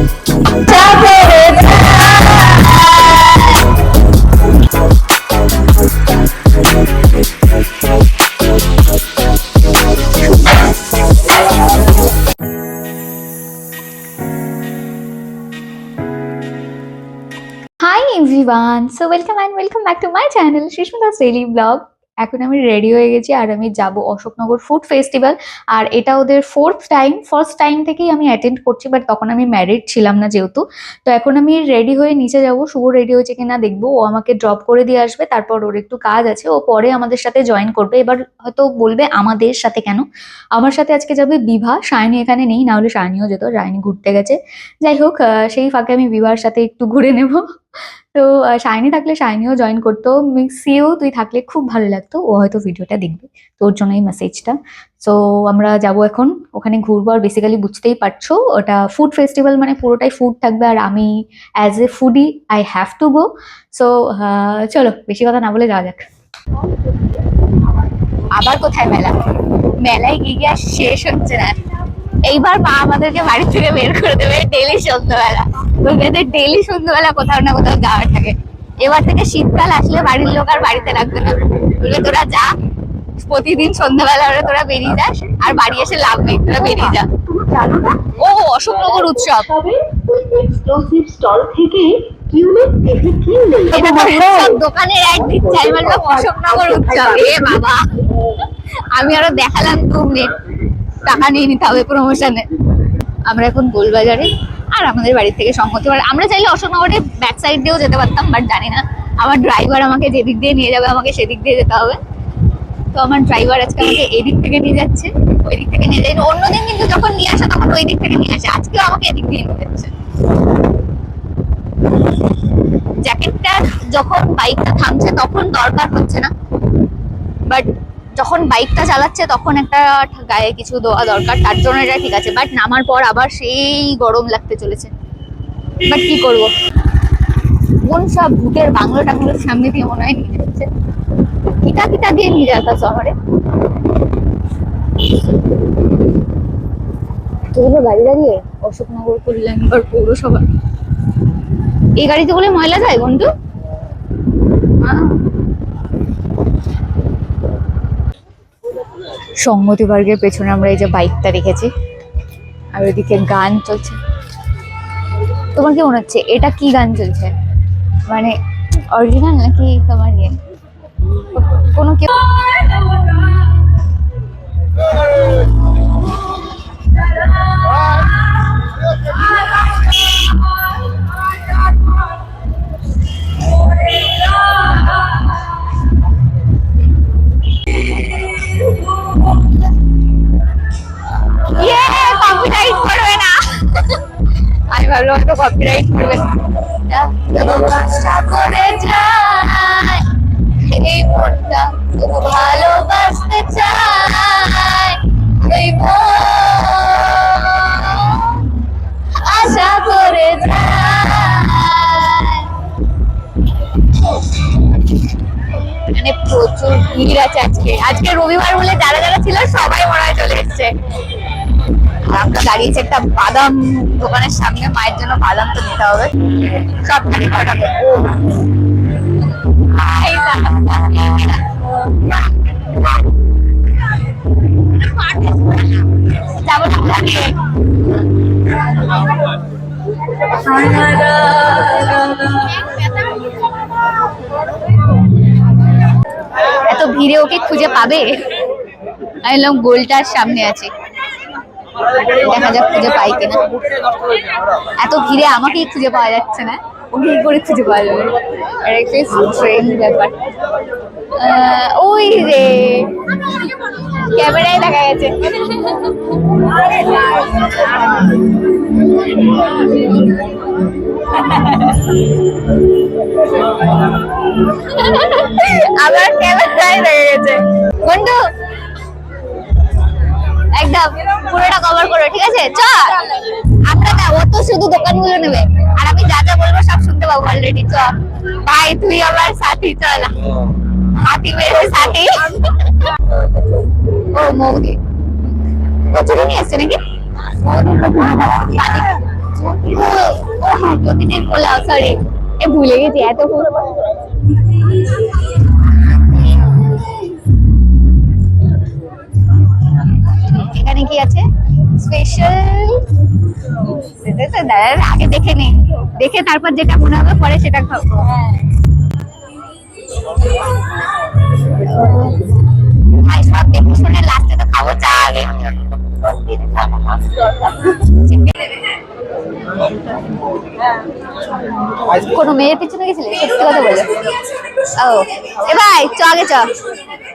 Hi everyone. So welcome and welcome back to my channel shishmita's daily blog এখন আমি ready হয়ে গেছি আর আমি যাব অশোকনগর ফুড ফেস্টিভ্যাল আর এটা ওদের ফোর্থ টাইম ফার্স্ট টাইম থেকেই আমি অ্যাটেন্ড করছি বাট তখন আমি ম্যারিড ছিলাম না যেহেতু। তো এখন আমি রেডি হয়ে নিচে যাব, শুভ রেডি হয়েছে কিনা দেখব, ও আমাকে ড্রপ করে দিয়ে আসবে, তারপর ওর একটু কাজ আছে, ও পরে আমাদের সাথে জয়েন করবে। এবার হয়তো বলবে আমাদের সাথে কেন? আমার সাথে আজকে যাবে বিভা সায়নী এখানে নেই, না হলে সায়নীও যেত সায়নী ঘুরতে গেছে। যাই হোক সেই ফাঁকে আমি বিভার সাথে একটু ঘুরে নেব। তো শাইনি থাকলে শাইনিও জয়েন করতো। মিক্সিও তুই থাকলে খুব ভালো লাগতো। ও হয়তো ভিডিওটা দেখবে, তোর জন্য এই মেসেজটা সো আমরা যাব এখন। ওখানে ঘুরবো আর বেসিক্যালি বুঝতেই পারছ, ওটা ফুড ফেস্টিভ্যাল মানে পুরোটাই ফুড থাকবে। আর আমি as a foodie I have to go so চলো, বেশি কথা না বলে যাওয়া যাক। আবার কোথায় মেলা? মেলায় গিয়ে শেষ হচ্ছে না? এইবার মা আমাদেরকে বাড়ি থেকে বের করে দেবে ডেলি সন্ধ্যাবেলা। বলবে ডেলি সন্ধ্যাবেলা কোথাও না কোথাও যাওয়ার থাকে। এবার থেকে শীতকাল আসলে বাড়ির লোক আর বাড়িতে রাখবে না। বলবে তোরা যা প্রতিদিন সন্ধ্যাবেলা ওরা তোরা বেরিয়ে যাস আর বাড়ি এসে লাভ নেই তোরা বেরিয়ে যা। ও অশোকনগর উৎসব। এক্সক্লুসিভ স্টল থেকে দোকানের দিচ্ছে আমি বললাম অশোকনগর উৎসব। এ বাবা আমি আরও দেখালাম দু মিনিট। টাকা নিয়ে নিতে হবে প্রমোশনে আমরা এখন গোলবাজারে আর আমাদের বাড়ি থেকে সম্মতি পারে আমরা চাইলে অশোকনগরে ব্যাক সাইড দিয়েও যেতে পারতাম বাট জানি না। আমার ড্রাইভার আমাকে যেদিক দিয়ে নিয়ে যাবে, আমাকে সেদিক দিয়ে যেতে হবে। তো আমার ড্রাইভার আজকে আমাকে এদিক থেকে নিয়ে যাচ্ছে ওই দিক থেকে নিয়ে যায়। অন্যদিন কিন্তু যখন নিয়ে আসে, তখন ওই দিক থেকে নিয়ে আসে। আজকেও আমাকে এদিক দিয়ে নিয়ে যাচ্ছে। জ্যাকেটটা যখন বাইকটা থামছে, তখন দরকার হচ্ছে না। বাট যখন বাইকটা চালাচ্ছে তখন একটা গায়ে কিছু দেওয়া দরকার, তার জন্য এটা ঠিক আছে। বাট নামার পর আবার সেই গরম লাগতে চলেছে। বাট কি করব? কোন সব ভূতের বাংলো টাংলোর সামনে দিয়ে মনে হয় নিয়ে যাচ্ছে। কিটা কিটা দিয়ে নিয়ে যাতা শহরে। তো গাড়ি দাঁড়িয়ে অশোকনগর, কল্যাণগড় পৌরসভা। এই গাড়িতে বলে ময়লা যায় বন্ধু? আহ। পার্কের পেছনে আমরা এই যে বাইকটা রেখেছি। আর ওইদিকে গান চলছে। তোমার কি মনে হচ্ছে এটা কি গান চলছে? মানে অরিজিনাল নাকি তোমার ইয়ে? কোনো কেউ আমি ভাবলাম কপিরাইট করবে করে এই মনটা তবু ভালোবাসতে চায়। আশা করে এখানে প্রচুর ভিড় আছে আজকে। আজকে রবিবার বলে যারা যারা ছিল সবাই মনে চলে এসছে। আমরা দাঁড়িয়েছি একটা বাদাম দোকানের সামনে মায়ের জন্য বাদাম তো নিতে হবে। সব এত ভিড়ে ওকে খুঁজে পাবে? আমি বললাম, গোলটার সামনে আছে। দেখা যাক খুঁজে পাই কিনা। এত ভিড়ে আমাকেই খুঁজে পাওয়া যাচ্ছে না ওকে করে খুঁজে পাওয়া যাবে। এটা একটা স্ট্রেন ব্যাপার। ওই রে ক্যামেরায় দেখা গেছে। আবার ক্যামেরায় দেখা গেছে। বন্ধু একদম পুরোটা কভার করো, ঠিক আছে? চ আমরা না ও তো শুধু দোকানগুলো নেবে। আর আমি যা যা বলব সব শুনতে পাবো অলরেডি চ ভাই, তুই আমার সাথী, চল। হাতি মেরে সাথী। ও, মৌদি। কচুরি নিয়ে এসছে নাকি? প্রতিদিন পোলাও সরি এ, ভুলে গেছি, এত ফুল এখানে কি আছে স্পেশাল আগে দেখে নে। দেখে তারপর যেটা মনে হবে পরে সেটা খাব। কোনো মেয়ের পিছনে গেছিলে? সত্যি কথা বলে। ও, এ ভাই, চ, আগে চ।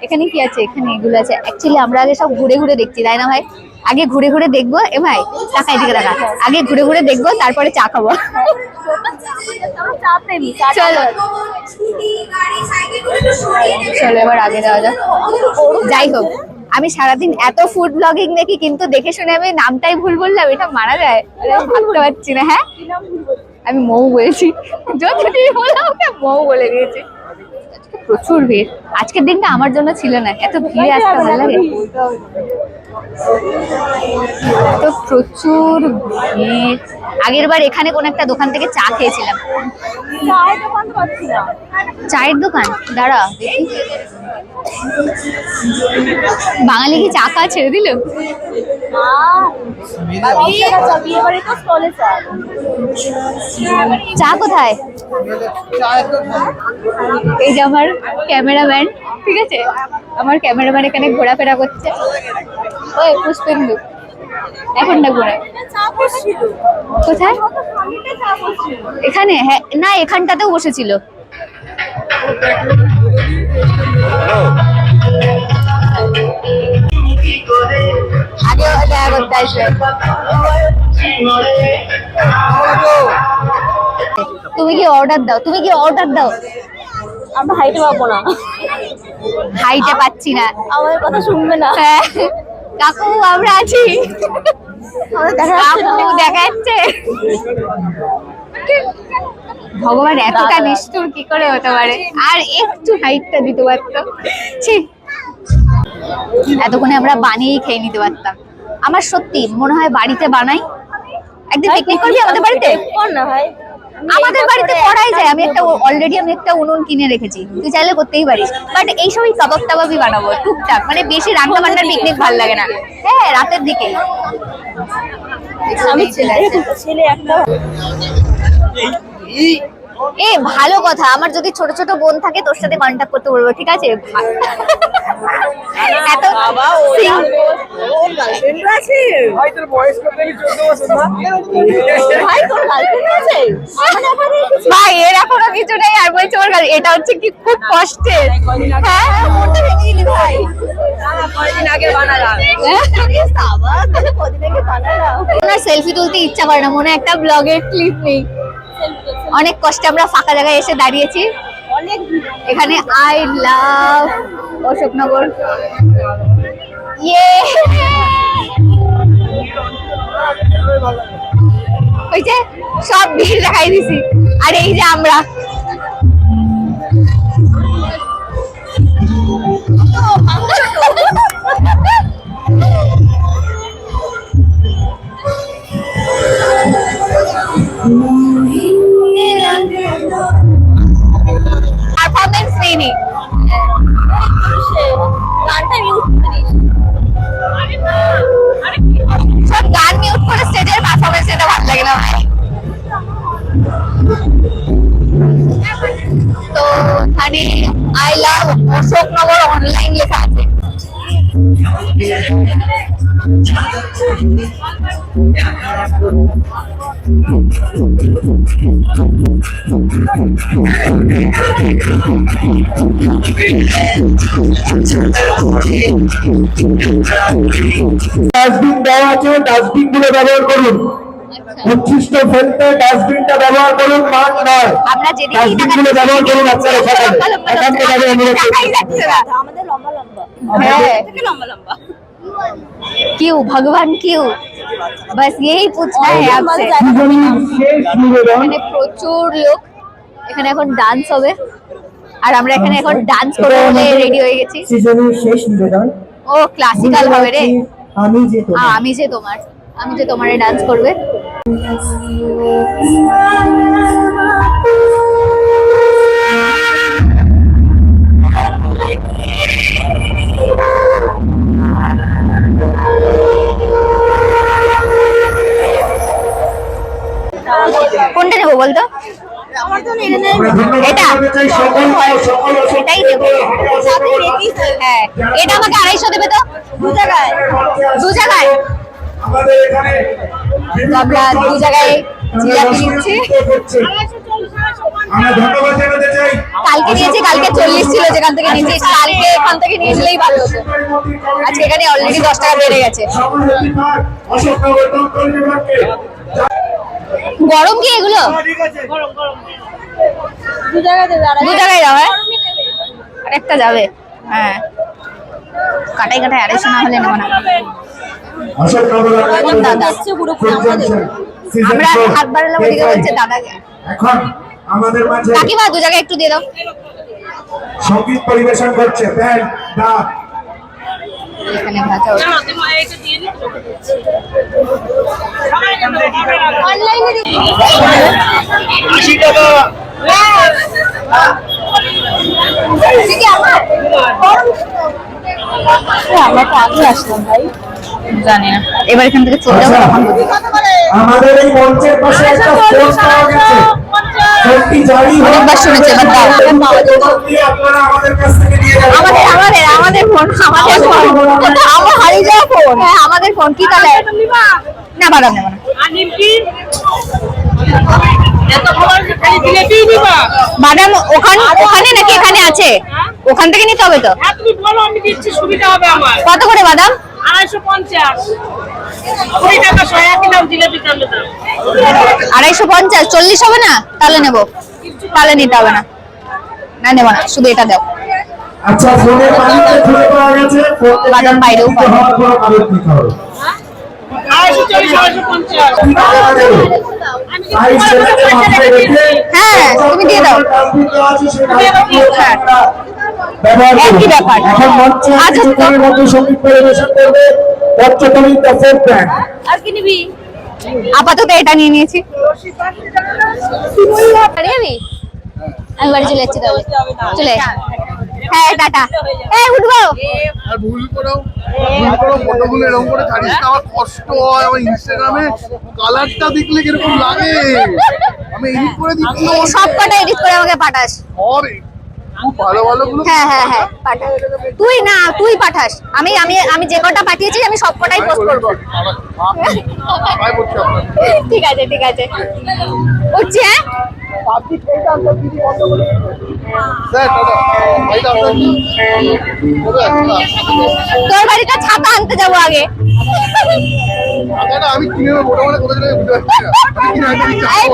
এখানে কি আছে? এখানে এগুলো আছে। অ্যাকচুয়ালি আমরা আগে সব ঘুরে ঘুরে দেখছি, তাই না ভাই? আগে ঘুরে ঘুরে দেখব, এ ভাই, টাকা এদিকে টাকা। আগে ঘুরে ঘুরে দেখব, তারপরে চা খাব। চলো। চলো, এবার আগে যাওয়া যাক। যাই হোক, আমি সারাদিন এত ফুড ব্লগিং দেখি, কিন্তু দেখে শুনে আমি নামটাই ভুল বললাম, এটা মারা যায়। ভাবতে পারছি না হ্যাঁ? আমি মৌ বলেছি। যদি বললাম মৌ বলে দিয়েছি। প্রচুর ভিড়। আজকের দিনটা আমার জন্য ছিল না এত ভিড়ে আসতে ভালো লাগে। তো প্রচুর ভিড়। আগের বার এখানে কোন একটা দোকান থেকে চা খেয়েছিলাম। চায়ের দোকান দাঁড়া দেখি। বাঙালি কি চা খাওয়া ছেড়ে দিল? চা কোথায়? এই যে আমার ক্যামেরাম্যান ঠিক আছে? আমার ক্যামেরাম্যান এখানে ঘোরাফেরা করছে। ওই পুষ্পেন্দু এখন না ঘোরা। কোথায়? এখানে? হ্যাঁ না এখানটাতেও বসেছিল। আগে দেখা করতে আসবে। তুমি কি অর্ডার দাও? তুমি কি অর্ডার দাও? আমরা হাইটে পাবো না। হাইটে পাচ্ছি না। আমাদের কথা শুনবে না। হ্যাঁ, কাকু আমরা আছি। দেখা যাচ্ছে ভগবান এতটা নিষ্ঠুর কি করে হতে পারে? আর একটু হাইটটা দিতে পারতো। ছি। এতক্ষণে আমরা বানিয়েই খেয়ে নিতে পারতাম। আমার সত্যি মনে হয় বাড়িতে বানাই। একদিন পিকনিক করবি আমাদের বাড়িতে? না ভাই। আমাদের বাড়িতে করাই যায়। আমি একটা অলরেডি আমি একটা উনুন কিনে রেখেছি। তুই চাইলে করতেই পারিস। বাট এই সময় কাবাব টাবাবই বানাবো টুকটাক। মানে বেশি রান্না বান্নার পিকনিক ভালো লাগে না। হ্যাঁ রাতের দিকে। আমি ছেলে ছেলে। একটা এ ভালো কথা। আমার যদি ছোট ছোট বোন থাকে তোর সাথে কন্ট্যাক্ট করতে বলব ঠিক আছে? এত ভাই মানে এর এখনও কিছু নেই আর বলছে ওর এটা হচ্ছে কি খুব কষ্টের। হ্যাঁ মনটা ভেঙে দিলি ভাই। কয়েকদিন আগে বানালাম। বাবা তাহলে কদিন আগে বানালাম। ওনার সেলফি তুলতে ইচ্ছা করে না মনে হয় একটা ব্লগের ক্লিপ নেই। অনেক কষ্টে আমরা ফাঁকা জায়গায় এসে দাঁড়িয়েছি। এখানে আই লাভ অশোকনগর। ইয়ে! ওই যে সব ভিড় দেখাই দিছি। আর এই যে আমরা। অশোকনগর অনলাইন লেখা আছে ডাস্টবিন দেওয়া আছে ডাস্টবিনগুলো ব্যবহার করুন। উচ্ছিষ্ট ফেলতে ডাস্টবিনটা ব্যবহার করুন মাঠ নয় আমরা যেদিকে ডাস্টবিন গুলো ব্যবহার করুন আপনারা সকালে একান্ত ভাবে অনুরোধ দেখাই করছি যাচ্ছে না আমাদের লম্বা লম্বা হ্যাঁ থেকে লম্বা লম্বা क्यों भगवान क्यों बस यही पूछना है आपसे দুজনই শেষ নিবেদন এখানে প্রচুর লোক এখানে এখন ডান্স হবে আর আমরা এখানে এখন ডান্স করবো বলে রেডি হয়ে গেছি সিজনের শেষ নিবেদন ও ক্লাসিক্যাল হবে রে আমি যে আ, তোমার আমি যে তোমার আমি যে তোমার ডান্স করবে কোনটা দেবো বলতো? এটা। এটাই দেবো। হ্যাঁ। এটা আমাকে আড়াইশো দেবে তো? দু জায়গায়। দু জায়গায়। এখানে আমরা দু জায়গায় জিলাপি নিচ্ছি। কালকে নিয়েছি কালকে চল্লিশ ছিল যেখান থেকে নিয়েছি। কালকে এখান থেকে নিয়ে নিলেই ভালো হতো। আজকে এখানে অলরেডি দশ টাকা বেড়ে গেছে। গরম কি এগুলো? দু জায়গায় আর দু যাবে আরেকটা যাবে। হ্যাঁ। কাটাই কাটাই আড়াইশো না হলে নেব না। অশোকনগর কোন দাদা? পুরোপুরি আমাদের। আমরা হাত বাড়ালে ওদিকে বলছে দাদাকে এখন আমাদের মাঝে কাকিমা দু জায়গায় একটু দিয়ে দাও। সংগীত পরিবেশন করছে ব্যান্ড ডাক এখানে ভাজা হচ্ছে। এটা কি আমরা তো আগে আসলাম ভাই। জানি না। এবার এখান থেকে চলে যাব। আচ্ছা। আমাদের এই মঞ্চের পাশে একটা ফোন পাওয়া গেছে। ফোনটি জারি অনেকবার শুনেছি, এবার। আপনারা আমাদের কাছ থেকে নিয়ে যাবেন। আমাদের আমাদের আমাদের ফোন আমাদের ফোন। আমার হারিয়ে যাওয়া ফোন। হ্যাঁ আমাদের ফোন কি কালার না বাদাম নেব না। বাদাম ওখানে ওখানে নাকি এখানে আছে? ওখান থেকে নিতে হবে তো? হ্যাঁ তুমি বলো আমি দিচ্ছি সুবিধা হবে আমার। কত করে বাদাম? আড়াইশো পঞ্চাশ। আড়াইশো চল্লিশ হবে না? তাহলে নেব। তাহলে নিতে হবে না। না নেব না। শুধু এটা দাও। আচ্ছা ফোনের পাওয়া গেছে বাইরেও দিতে হ্যাঁ ব্যাপার। আচ্ছা, আপাতত এটা নিয়ে নিয়েছি আমি বাড়ি চলে যাচ্ছি চলে। হ্যাঁ টাটা। এই উঠবো। আর ভুল করেও ভুল করেও ফটোগুলো এরকম করে ছাড়িস না। আমার কষ্ট হয় আমার ইনস্টাগ্রামে কালারটা দেখলে কীরকম লাগে? আমি এডিট করে দিচ্ছি। সব কটা এডিট করে আমাকে পাঠাস। খুব ভালো হ্যাঁ হ্যাঁ হ্যাঁ তুই না তুই পাঠাস। আমি আমি আমি যে কটা পাঠিয়েছি আমি সব কটাই পোস্ট করব। ঠিক আছে ঠিক আছে। উঠছি হ্যাঁ? আসছে? তোর বাড়িটা ছাতা আনতে যাব আগে। টাকাটা আমি কিনে নেব মোটামুটি কোথায় থেকে বুঝতে পারছি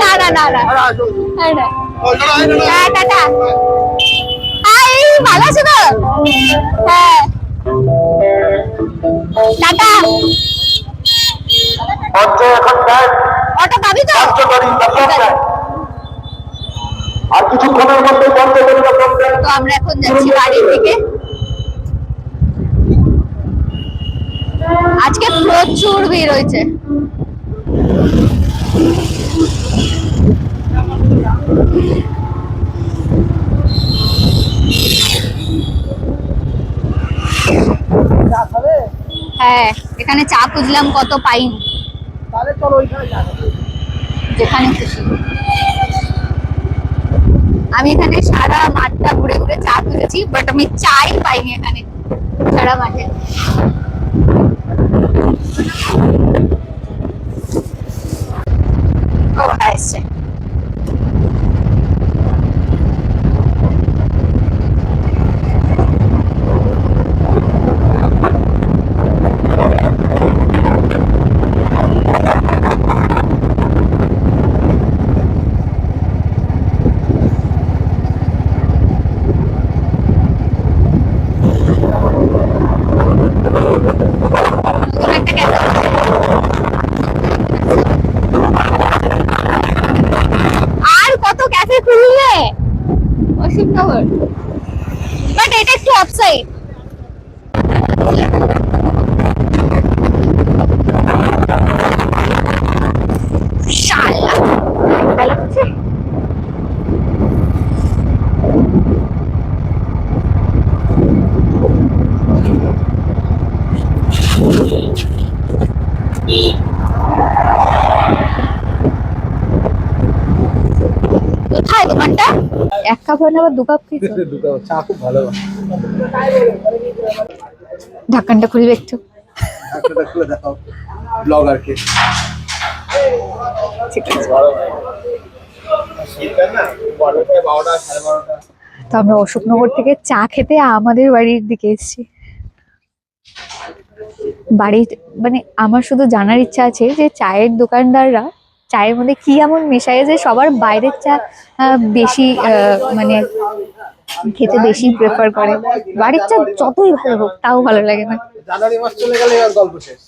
না না না না। হ্যাঁ টাটা ভালো আছো তো? হ্যাঁ। টাটা। অটো পাবি তো? আর কিছুক্ষণের মধ্যে তো আমরা এখন যাচ্ছি বাড়ি থেকে। আজকে প্রচুর ভিড় হয়েছে হ্যাঁ এখানে চা খুঁজলাম কত পাইনি। যেখানে খুশি। আমি এখানে সারা মাঠটা ঘুরে ঘুরে চা খুঁজেছি বাট আমি চাই পাইনি এখানে সারা মাঠে। ও আসছে নতুন একটা ক্যাফে আর কত ক্যাফে খুললে অসীমনগর বাট এটা একটু অফসাইড শালা ভালো লাগছে এক কাপ হয় না আবার দু কাপ খেয়েছো দুটো চা খুব ভালো। ঢাকনটা খুলবে একটু। একটা খুলে দেখাও ব্লগারকে ঠিক আছে। তো আমরা অশোকনগর থেকে চা খেতে আমাদের বাড়ির দিকে এসেছি। বাড়ির মানে আমার শুধু জানার ইচ্ছা আছে যে চায়ের দোকানদাররা চায়ের মধ্যে কি এমন মেশায় যে সবার বাইরের চা বেশি আহ, মানে খেতে বেশি প্রেফার করে? বাড়ির চা যতই ভালো হোক তাও ভালো লাগে না। জানুয়ারি মাস চলে গেলে আর গল্প শেষ।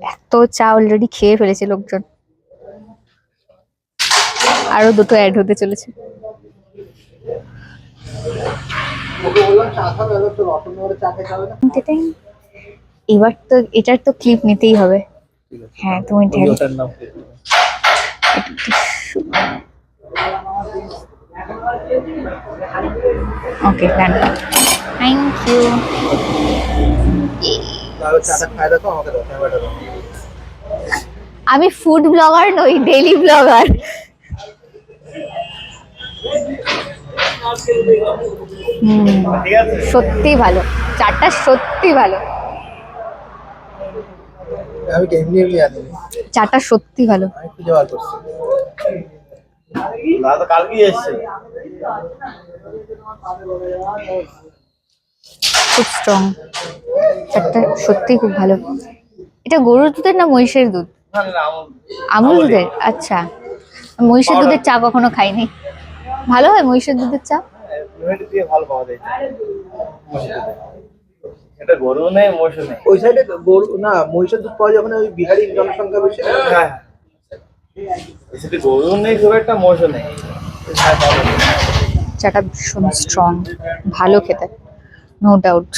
এত চা অলরেডি খেয়ে ফেলেছে লোকজন। আরও দুটো অ্যাড হতে চলেছে। এবার তো এটার তো ক্লিপ নিতেই হবে। হ্যাঁ তুমি ওকে ডান থ্যাংক ইউ আমি ফুড ব্লগার নই ডেইলি ব্লগার সত্যি ভালো। চারটা সত্যি ভালো। আমি কি এমনি এমনি আনি। চারটা সত্যি ভালো। আমি খুঁজে বার করছি। দাদা কালকে এসছে। খুব স্ট্রং চারটা সত্যি খুব ভালো। এটা গরুর দুধের না মহিষের দুধ? আমুল। আমুল দুধের? আচ্ছা। মহিষের দুধের চা কখনো খাইনি ভালো হয় মহিষের দুধের চা? ভালো পাওয়া যায় এটা গরু নেই নেই ওই সাইডে গরু না মহিষের দুধ পাওয়া যাবে না ওই বিহারি জনসংখ্যা বেশি। হ্যাঁ সেটা গরু নেই খুব একটা নেই। হ্যাঁ, যাবে। চাটা ভীষণ স্ট্রং ভালো খেতে নো ডাউট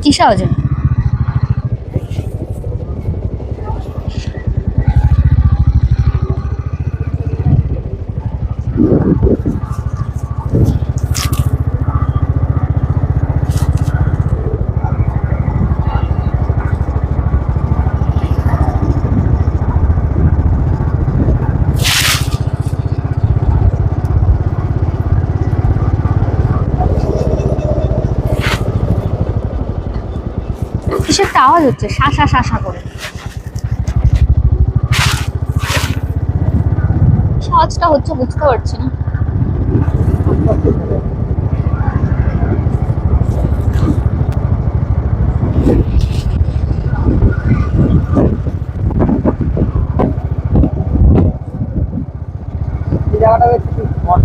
介绍了这。কিসের একটা আওয়াজ হচ্ছে? শাসা শাসা করে। আওয়াজটা হচ্ছে বুঝতে পারছি না এই জায়গাটা বেশ একটু স্পট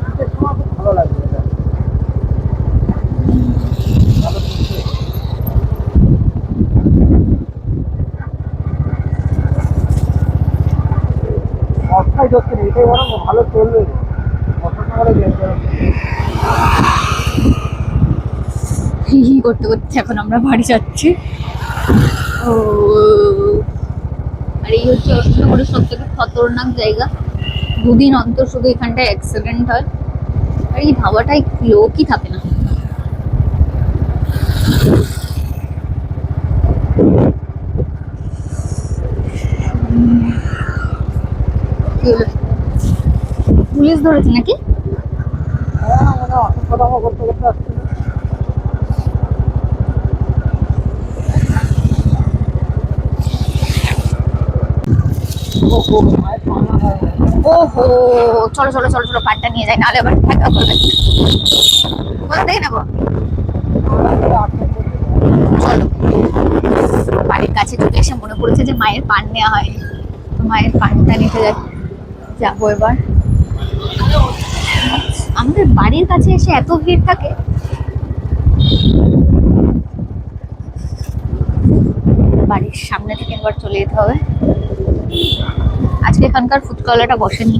শীতের সময় খুব ভালো লাগবে এটা দক্ষিণ এটাই বরং ভালো চলবে। হি হি করতে করতে এখন আমরা বাড়ি যাচ্ছি। ও, আর এই হচ্ছে অশোকনগরের সব থেকে খতরনাক জায়গা। দুদিন অন্তর শুধু এখানটায় অ্যাক্সিডেন্ট হয়। আর এই ধাবাটায় লোকই থাকে না? কি হলো? পুলিশ ধরেছে নাকি? ওহো, চলো চলো চলো চলো কার্ডটা নিয়ে যাই, নাহলে আবার টাকা করবে কোথা থেকে নেব? চলো। বাড়ির কাছে চলে এসে মনে পড়েছে যে মায়ের পান নেওয়া হয়। মায়ের পানটা নিতে যাই যাব এবার। আমাদের বাড়ির কাছে এসে এত ভিড় থাকে। বাড়ির সামনে থেকে একবার চলে যেতে হবে। আজকে এখানকার ফুটকলাটা বসেনি।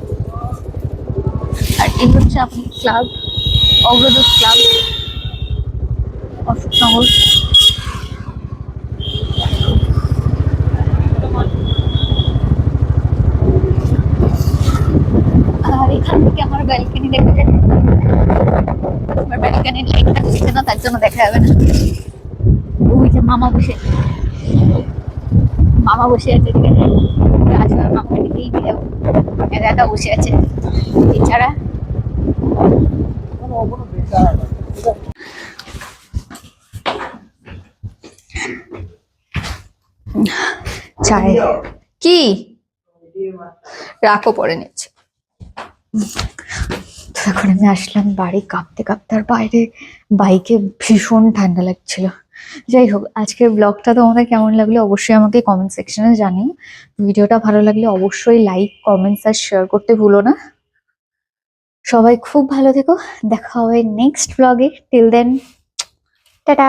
আর এই হচ্ছে আপনি ক্লাব অগ্রদূত ক্লাব অশোকনগর। এখান থেকে আমার ব্যালকনি দেখা যায় আমার ব্যালকনির লাইটটা হচ্ছে না, তার জন্য দেখা যাবে না। ওই যে মামা বসে মামা বসে আছে ঠিক আসলে মামাকে দিকেই বেরোবো একা বসে আছে। এছাড়া চায় কি? রাখো পরে নিচ্ছে। তো এখন আমি আসলাম বাড়ি, কাঁপতে কাঁপতে আর বাইরে বাইকে ভীষণ ঠান্ডা লাগছিল। যাই হোক, আজকের ব্লগটা তোমাদের কেমন লাগল অবশ্যই আমাকে কমেন্ট সেকশনে জানিও। ভিডিওটা ভালো লাগলে অবশ্যই লাইক কমেন্টস আর শেয়ার করতে ভুলো না। সবাই খুব ভালো থেকো, দেখা হবে নেক্সট ব্লগে টিল দেন টাটা!